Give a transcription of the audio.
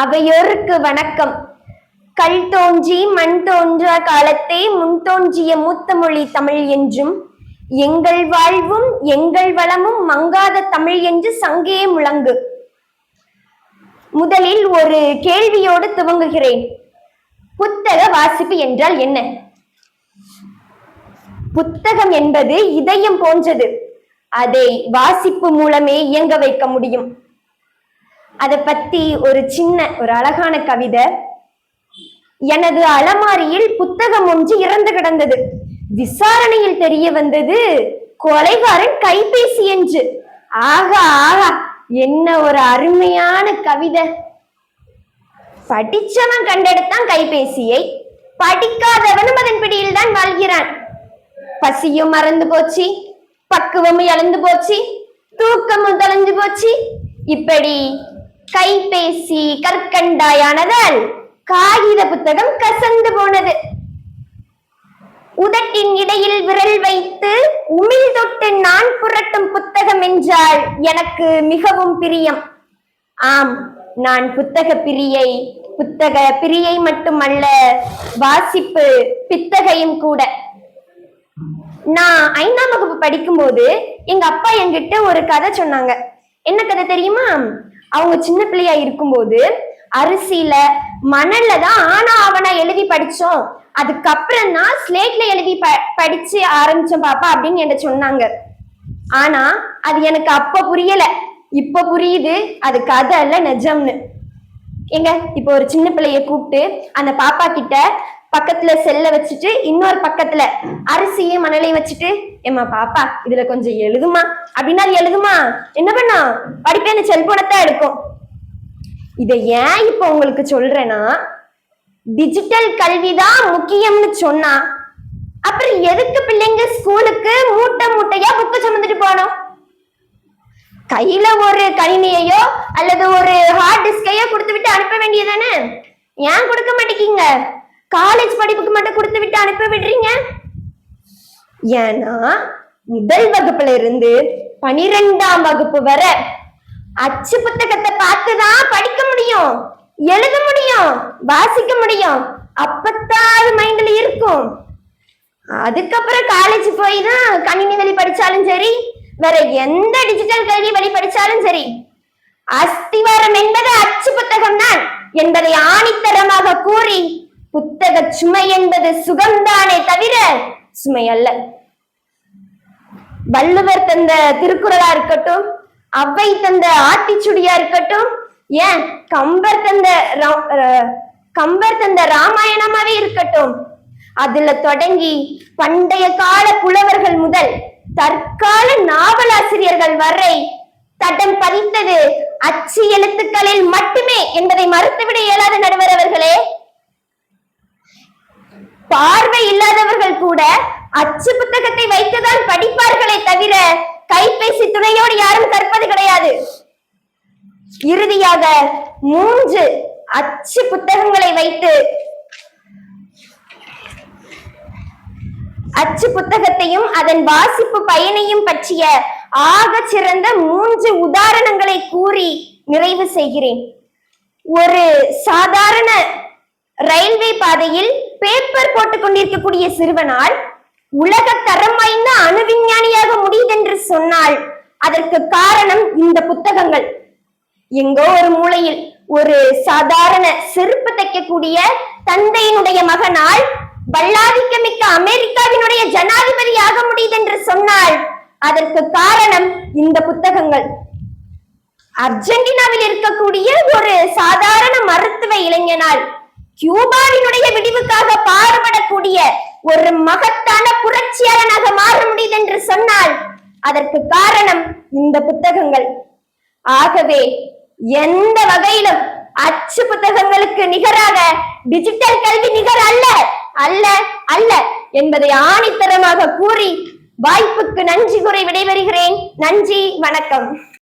அவையோருக்கு வணக்கம். கல் தோன்றி மண் தோன்றா காலத்தே முன் தோன்றிய மூத்த மொழி தமிழ் என்றும் எங்கள் வாழ்வும் எங்கள் வளமும் மங்காத தமிழ் என்று சங்கே முழங்கு. முதலில் ஒரு கேள்வியோடு துவங்குகிறேன். புத்தக வாசிப்பு என்றால் என்ன? புத்தகம் என்பது இதயம் போன்றது. அதை வாசிப்பு மூலமே இயங்க வைக்க முடியும். அதை பத்தி ஒரு சின்ன ஒரு அழகான கவிதை. எனது அலமாரியில் புத்தகம் ஒன்று இறந்து கிடந்தது. விசாரணையில் தெரிய வந்தது கொலைகாரன் கைபேசி என்று. ஆகா ஆகா என்ன ஒரு அருமையான கவிதை. படிச்சவன் கண்டெடுத்தான் கைபேசியை. படிக்காதவனும் அதன் பிடியில் தான் வாழ்கிறான். பசியும் மறந்து போச்சு பக்குவமும் இழந்து போச்சு தூக்கமும் தொலைஞ்சு போச்சு. இப்படி கைபேசி கற்கண்டாயானதால் காகித புத்தகம் கசந்து போனது. உதட்டின் இடையில் விரல் வைத்து உமிழ் தொட்டு நான் புரட்டும் புத்தகம் என்றால் எனக்கு மிகவும் பிரியம். ஆம் நான் புத்தக பிரியை புத்தக பிரியை மட்டுமல்ல வாசிப்பு பித்தகையும் கூட. நான் ஐந்தாம் வகுப்பு படிக்கும்போது எங்க அப்பா என்கிட்ட ஒரு கதை சொன்னாங்க. என்ன கதை தெரியுமா? அவங்க சின்ன பிள்ளையா இருக்கும்போது அரிசியில மணல்ல தான் ஆனா அவனா எழுதி படிச்சோம். அதுக்கப்புறம் தான் ஸ்லேட்ல எழுதி ப படிச்சு ஆரம்பிச்சோம் பாப்பா அப்படின்னு என்ன சொன்னாங்க. ஆனா அது எனக்கு அப்ப புரியல. இப்ப புரியுது. அது கதை இல்ல நிஜம்னு. எங்க இப்போ ஒரு சின்ன பிள்ளைய கூப்பிட்டு அந்த பாப்பா கிட்ட பக்கத்துல செல்ல வச்சுட்டு இன்னொரு பக்கத்துல அரிசியும் மணலையும் வச்சுட்டு ஏம்மா பாப்பா இதுல கொஞ்சம் எழுதுமா? அப்படின்னா அது எழுதுமா? என்ன பண்ணா? படிப்பேன் செல்போனத்தான் எடுக்கும். இதை ஏன் இப்போ உங்களுக்கு சொல்றேன்னா டிஜிட்டல் கல்விதான் முக்கியம்னு சொன்னா அப்புறம் எதுக்கு பிள்ளைங்க ஸ்கூலுக்கு மூட்டை மூட்டையா புக்கு சுமந்துட்டு போனோம் கையில ஒரு கணினியையோ அல்லது ஒரு ஹார்ட் டிஸ்கையோ கொடுத்து விட்டு அனுப்ப வேண்டியதானே ஏன் கொடுக்க மாட்டேங்கிங்க? காலேஜ் படிப்புக்கு மட்டும் கொடுத்து விட்டு அனுப்ப விடுறீங்க? ஏன்னா முதல் வகுப்புல இருந்து பனிரெண்டாம் வகுப்பு வர அச்சு புத்தகத்தை பார்த்துதான் படிக்க முடியும் எழுத முடியும் வாசிக்க முடியும். அப்பத்தான் அது மைண்ட்ல இருக்கும். அதுக்கப்புறம் காலேஜ் போய் தான் கணினி வழி படிச்சாலும் சரி வேற எந்த டிஜிட்டல் கல்வி வழி படிச்சாலும் சரி அஸ்திவாரம் என்பது அச்சு புத்தகம் தான் என்பதை ஆணித்தரமாக கூறி புத்தக சுமை என்பது சுகம்தானே தவிர சுமை அல்ல. வள்ளுவர் தந்த திருக்குறளா இருக்கட்டும் அவை தந்த ஆத்திச்சுடியா இருக்கட்டும் ஏன் கம்பர் தந்த கம்பர் தந்த ராமாயணமாவே இருக்கட்டும். அதுல தொடங்கி பண்டைய கால புலவர்கள் முதல் தற்கால நாவலாசிரியர்கள் வரை தடம் பதித்தது அச்சு எழுத்துக்களில் மட்டுமே என்பதை மறுத்துவிட இயலாத நடுவர் அவர்களே. பார்வை இல்லாதவர்கள் கூட அச்சு புத்தகத்தை வைத்துதான் படிப்பார்களே தவிர கைபேசி துணையோடு யாரும் கற்பது கிடையாது. இறுதியாக மூன்று அச்சு புத்தகங்களை வைத்து அச்சு புத்தகத்தையும் அதன் வாசிப்பு பயனையும் பற்றிய ஆக சிறந்த மூன்று உதாரணங்களை கூறி நிறைவு செய்கிறேன். ஒரு சாதாரண ரயில்வே பாதையில் பேப்பர் போட்டுக் கொண்டிருக்கக்கூடிய சிறுவனால் உலக தரம் வாய்ந்த அணு விஞ்ஞானியாக முடியுதென்று சொன்னால் அதற்கு காரணம் இந்த புத்தகங்கள். எங்கோ ஒரு மூலையில் ஒரு சாதாரண செருப்பு தைக்கக்கூடிய தந்தையினுடைய மகனால் வல்லாதிக்கமிக்க அமெரிக்காவினுடைய ஜனாதிபதியாக முடியுதென்று சொன்னால் அதற்கு காரணம் இந்த புத்தகங்கள். அர்ஜென்டினாவில் இருக்கக்கூடிய ஒரு சாதாரண மருத்துவ இளைஞனால் கியூபாவினுடைய விடிவுக்காக பாடுபடக்கூடிய ஒரு மகத்தான புரட்சியாளனாக மாற முடியும் என்று சொன்னால் அதற்கு காரணம் இந்த புத்தகங்கள். ஆகவே எந்த வகையிலும் அச்சு புத்தகங்களுக்கு நிகராக டிஜிட்டல் கல்வி நிகர் அல்ல அல்ல அல்ல என்பதை ஆணித்தரமாக கூறி வாய்ப்புக்கு நன்றி கூறி விடைபெறுகிறேன். நன்றி வணக்கம்.